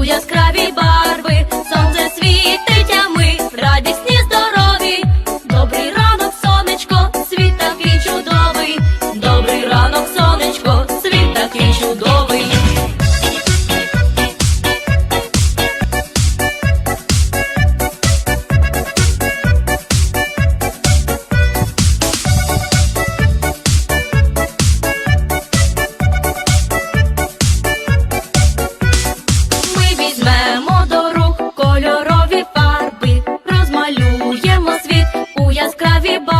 tuyas love you, boy.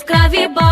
яскраві ба.